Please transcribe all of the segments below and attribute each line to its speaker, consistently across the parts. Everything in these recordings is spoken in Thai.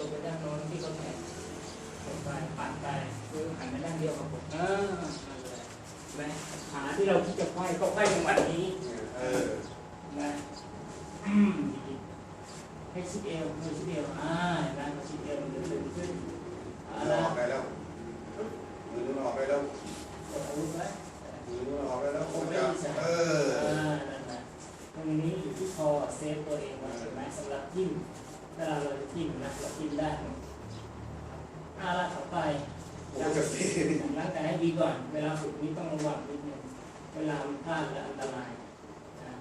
Speaker 1: ลงไปด้านโน้นที่เขาแข่งลงไปปัดไปคือหันไปด้านเดียวกับผมเออนั่นเลยเห็นไหมขาที่เราคิดจะไขว้ก็ไขว้ตรงวัดนี้
Speaker 2: เออ
Speaker 1: นะอืมดีให้ชิดเอวมือชิดเอวอ่าเห็นไหมพอชิดเอวมันจะดึงขึ้นเอา
Speaker 2: มือ
Speaker 1: ละ
Speaker 2: ออกไปแล้วมือออกไปแล้ว
Speaker 1: กดอาวุธไว้
Speaker 2: มือออกไปแล้วผมจะเอ
Speaker 1: เอ
Speaker 2: อ
Speaker 1: อนั่นแหละตรงนี้อยู่ที่คอเซฟตัวเองไว้ใช่ไหมสำหรับจิ้มเวลาเราจะจิ้มนะเราจิ้มได้เอาละต่อไป
Speaker 2: ผมจะตี
Speaker 1: ล้างแต่ให้ดีก่อน เวลาฝึกนี้ต้องระวังนิดนึงเวลามันพลาดและอันตรายนะ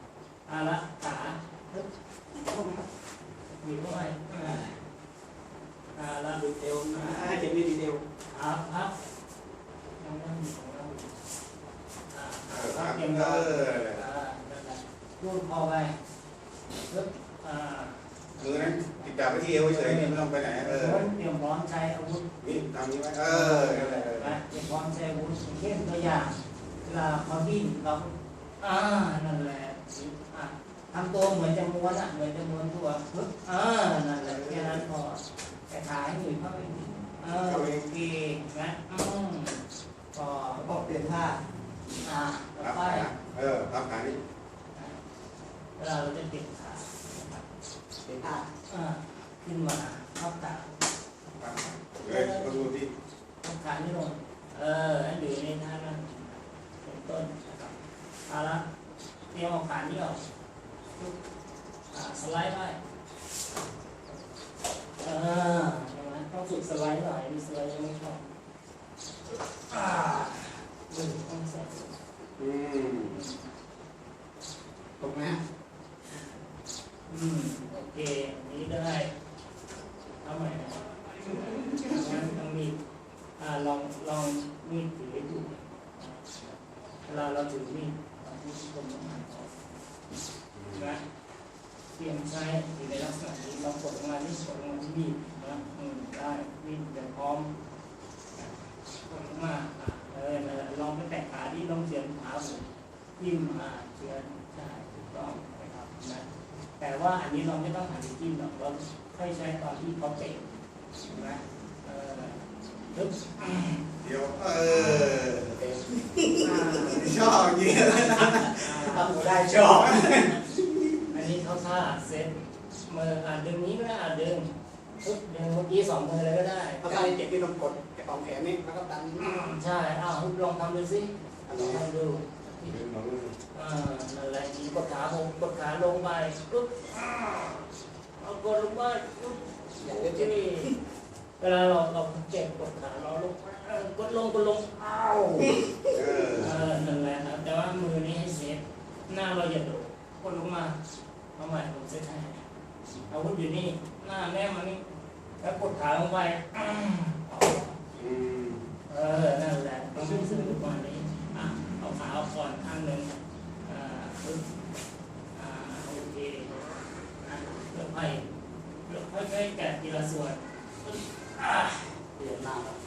Speaker 1: เอาละขาฮึบมีเข้าไปอ่าเอาละ
Speaker 3: ดีเทลอ่าเจ็บนี่ดีเทล
Speaker 1: เอาพับยังนั่งอยู่ของเราอยู่อ่า
Speaker 2: เอ
Speaker 1: เอา
Speaker 2: อ
Speaker 1: พับเตรียม
Speaker 2: เอ
Speaker 1: รอ
Speaker 2: อ
Speaker 1: อ่านั่นแหละรูดคอไปปึ๊บอ่า
Speaker 2: มือนั้นติดจับไปที่เอวเฉยไม่ต้องไปไหนเออ
Speaker 1: เตรียมพร้อมใช้อาวุธ
Speaker 2: นี่ทำนี้ไหมเออนั่นแหละ
Speaker 1: นะเตรียมพร้อมใช้อาวุธอย่างเช่นตัวอย่างเวลาเขาดิ้นเราอ่านั่นแหละอะทำตัวเหมือนจะม้วนอะเหมือนจะม้วนตัวปึ๊บอ่านั่นแหละแค่นั้นพอแต่ขาให้หนุ่ยเข้าไปนิดเออโอเคนะอืมพอ
Speaker 3: ก็เปลี่ยนท่า
Speaker 1: อ่าต่อ
Speaker 2: รับ
Speaker 1: ไป
Speaker 2: ขาเออรับขานี่
Speaker 1: เวลาเราจะติดขา
Speaker 3: เปลี่ยนท่า
Speaker 1: อ่าขึ้นมาทับขา
Speaker 2: เลยมาดูที่
Speaker 1: ทับขานี่ลงเออให้อยู่ในท่านั้นเป็นต้นนะครับเอาละเตรียมเอาขานี้ออกปึ๊บอ่าสไลด์ไปเออใช่ไหมต้องฝึกสไลด์หน่อยมีสไลด์ยังไม่ชอบอ่าดึงต้องใส่
Speaker 2: อืม
Speaker 3: ตกไหม
Speaker 1: อืม เคอันนี้ได้ทำใหม่นะงั้นต้องมีอลองลองมีดถือดูเวลาเราถือมีดเอาที่ตรงนี้นะเตรียมใช้อยู่ในลักษณะนี้เรากดลงมานี่กดลงมาที่มีดนะอืมได้มีดเดี๋ยวพร้อมกดลงมาเออนั่นแหละลองไปแตะขาที่ลองเสียนขาผมยิ้มอ่าเชื่อใช่ถูกต้องนะครับนะ แต่ว่าอันนี้เราไม่ต้องหันไปจิ้มหรอกเราค่อยใช้ตอนที่เขาเตะเห็นไหมเออปึ๊บอ่า
Speaker 2: เดี๋ยวเออ
Speaker 3: เต็ม
Speaker 1: อ่า
Speaker 2: ชอบอย่างนี้
Speaker 3: ทำหัวได้ชอบ
Speaker 1: อันนี้เขาท่าเซตมืออ่าดึงนี้ก็ได้อ่าดึงปึ๊บดึงเมื่อกี้สองมือเลยก็ได้
Speaker 3: ถ้าใครเจ็บที่ต้องกดแขนแขนนี่แล้วก็ดัน
Speaker 1: อืมใช่อ้าวลองทำดูสิ
Speaker 3: อัน
Speaker 1: ลอ
Speaker 3: นี้
Speaker 1: งทำดูอ่า นั่นแหละทีกดขาผมกดขาลงไปปึ๊บเอากดลงไปปึ๊บ
Speaker 3: อย่าง
Speaker 1: โอ
Speaker 3: เดียว
Speaker 1: เวลาเราเราเจ็บกดขาเราลงกดลงกดลงอ้าว
Speaker 2: เออ
Speaker 1: นั่นแหละครับแต่ว่ามือนี้ให้เซฟหน้าเราอย่าโดดกดลงมาเอาใหม่ผมเซตให้เอาวุธอยู่นี่หน้าแนบมานี่แล้วกดขาลงไปอ้าว
Speaker 2: อืม
Speaker 1: เออนั่นแหละต้องซึ่งซึ่งประมาณนี้อะเอาขาเอา ก่อนข้างหนึ่งโอเคอะเลือกไพ่เลือกไพ่ใกล้แกะทีละส่วนปึ๊บอ่า
Speaker 3: เปลี่ยนหน้าแล้ว